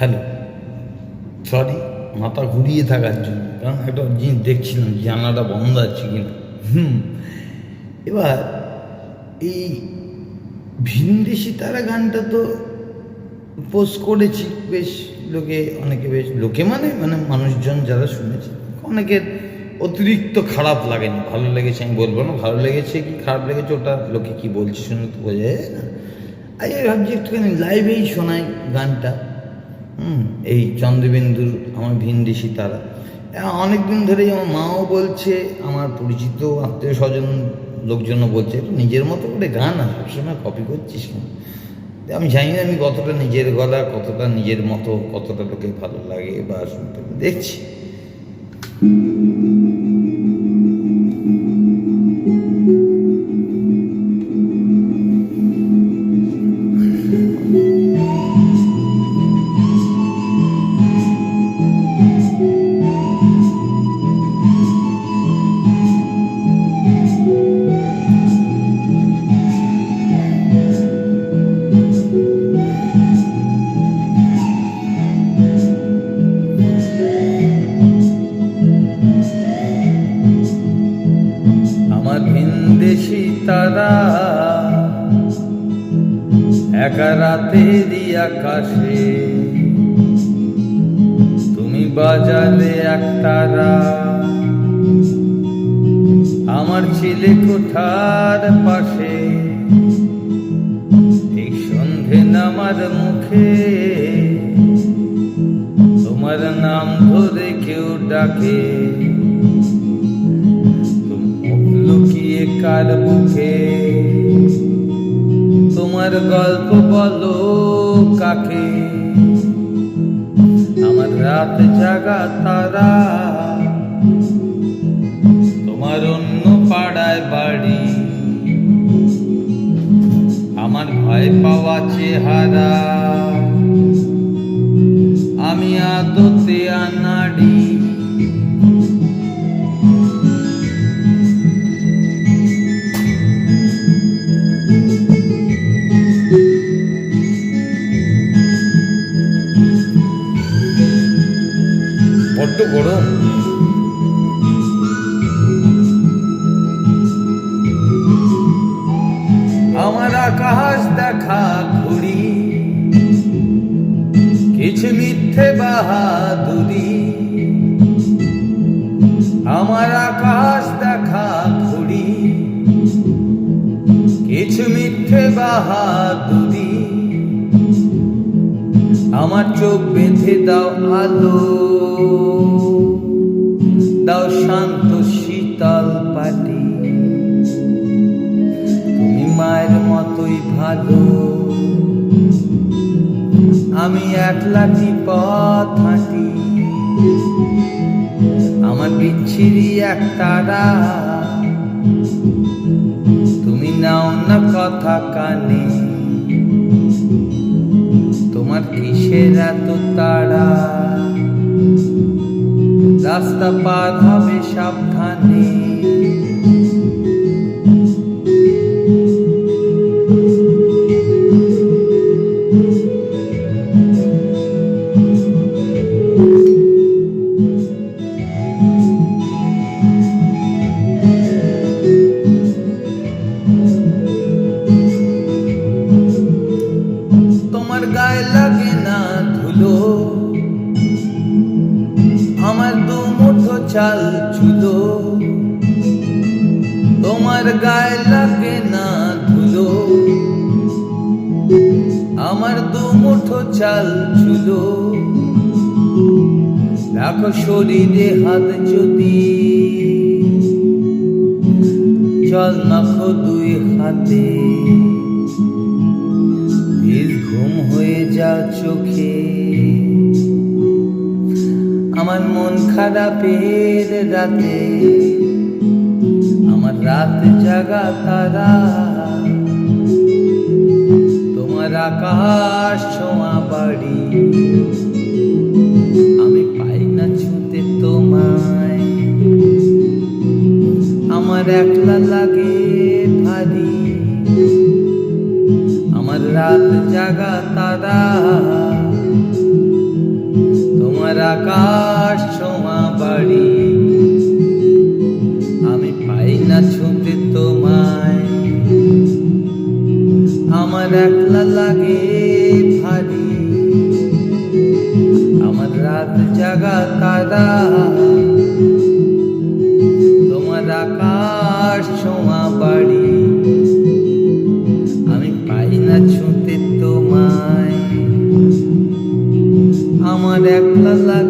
Hello sorry মাথা ঘুরিয়ে থাকার জন্য। কারণ একটা জিনিস দেখছিলাম জানালাটা বন্ধ আছে কিনা। হুম, এবার এই ভিনদেশি তারা গানটা তো পোস্ট করেছি, বেশ লোকে, অনেকে বেশ, লোকে মানে মানে মানুষজন যারা শুনেছে, অনেকের অতিরিক্ত খারাপ লাগেনি। ভালো লেগেছে, আমি বলব না, ভালো লেগেছে কি খারাপ লেগেছে, ওটা লোকে কি বলছে শুনে তো বোঝা যায় না। আজ আমি ভাবছি একটুখানি লাইভেই শোনাই গানটা। হুম। এই চন্দ্রবিন্দুর আমার ভিনদেশি তারা। অনেক দিন ধরেই আমার মাও বলছে, আমার পরিচিত আত্মীয় স্বজন লোকজনও বলছে নিজের মতো করে গান আর সবসময় কপি করছিস কেন? আমি জানি না, আমি কতটা নিজের গলা, কতটা নিজের মতো, কতটা লোকে ভালো লাগে বা শুনতে। দেখছি। একা রাতেরই আকাশে। তুমি বাজালে এক তারা। আমার ছেলে কোঠার পাশে। ঠিক সন্ধে নামার মুখে। তোমার নাম ধরে কেউ ডাকে। মুখ লুকিয়ে কার বুকে? তোমার গল্প বলো কাকে? আমার রাত জাগা তারা। তোমার অন্য পাড়ায় বাড়ি। আমার ভয় পাওয়া চেহারা। আমি আদতে আনাড়ি বড্ড গরম আমার আকাশ দেখা ঘুরি, কিছু মিথ্যে বাহাদুরি। আমার আকাশ দেখা ঘুরি, কিছু মিথ্যে বাহাদুরি। আমার চোখ বেঁধে দাও আলো। দাও শান্ত শীতল পাটি। তুমি মায়ের মতোই ভালো। আমি একলাটি পথ হাঁটি। আমার বিচ্ছিরি এক তারা। তুমি নাও না কথা কানে। তোমার কিসের এত তাড়া? রাস্তা পার হবে সাবধানে। তোমার গায়ে লাগে না ধুলো। চাল চুলো তোমার গায়ে লাগে না ধুলো। আমার দু মুঠো চাল চুলো রাখো শরীরে হাত যদি। জল মাখো দুই হাতে। ঘুম হয়ে যা চোখে। আমার মন খারাপের রাতে, আমার রাত জাগা তারা। তোমার আকাশ ছোঁয়া বাড়ি, আমি পাই না ছুতে তোমায়। আমার একলা লাগে ভারী, আমার রাত জাগা তারা। আকাশ ছোঁয়া বাড়ি। আমি পাই না ছুঁতে তোমায়। আমার একলা লাগে ভারী। আমার রাত জাগা তারা আমার একলা লাগে